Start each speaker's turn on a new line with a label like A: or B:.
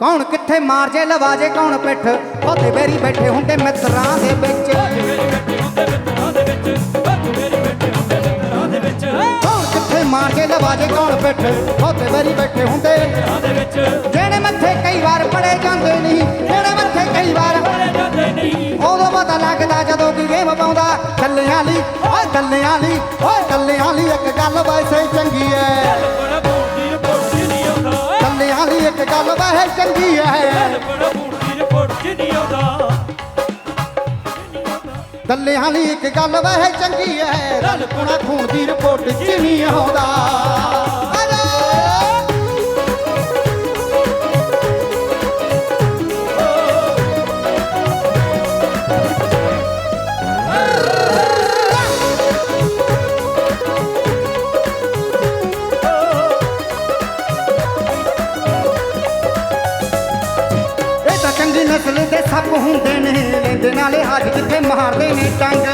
A: ਕੌਣ ਕਿੱਥੇ ਮਾਰ ਜੇ ਲਵਾਜੇ ਕੌਣ ਪਿੱਠ? ਉਹਦੇ ਬੇਰੀ ਬੈਠੇ ਹੁੰਦੇ ਮਿੱਤਰਾਂ ਦੇ ਵਿੱਚ। ਕੌਣ ਕਿੱਥੇ ਮਾਰ ਜੇ ਲਵਾਜੇ ਕੌਣ ਪਿੱਠ? ਉਹਦੇ ਬੇਰੀ ਬੈਠੇ ਹੁੰਦੇ। ਜਿਹੜੇ ਮੱਥੇ ਕਈ ਵਾਰ ਪੜੇ ਜਾਂਦੇ ਨਹੀਂ, ਜਿਹੜੇ ਮੱਥੇ ਕਈ ਵਾਰ ਉਦੋਂ ਪਤਾ ਲੱਗਦਾ ਜਦੋਂ ਕੀ ਗੇਮ ਪਾਉਂਦਾ। ਥੱਲੇ ਵਾਲੀ, ਓਏ ਕੱਲਿਆਂ ਲਈ ਓਏ ਕੱਲਿਆਂ ਲਈ ਇੱਕ ਗੱਲ ਵੈਸੇ ਚੰਗੀ ਐ। ਇੱਕ ਗੱਲ ਵੈਸੇ ਚੰਗੀ ਐ। ਕੱਲਿਆਂ ਲਈ ਇੱਕ ਗੱਲ ਵੈਸੇ ਚੰਗੀ ਐ। ਰਲ ਪੁਣਾ ਖੂਨ ਦੀ ਰਿਪੋਰਟ ਚ ਨਹੀਂ ਆਉਂਦਾ। ਚੰਗੀ ਨਸਲ ਦੇ ਸੱਪ ਹੁੰਦੇ ਨੇ। ਲੈਂਦੇ ਨਾਲੇ ਹੱਜ ਕਿੱਥੇ ਮਾਰਦੇ ਨੇ ਟੰਗ।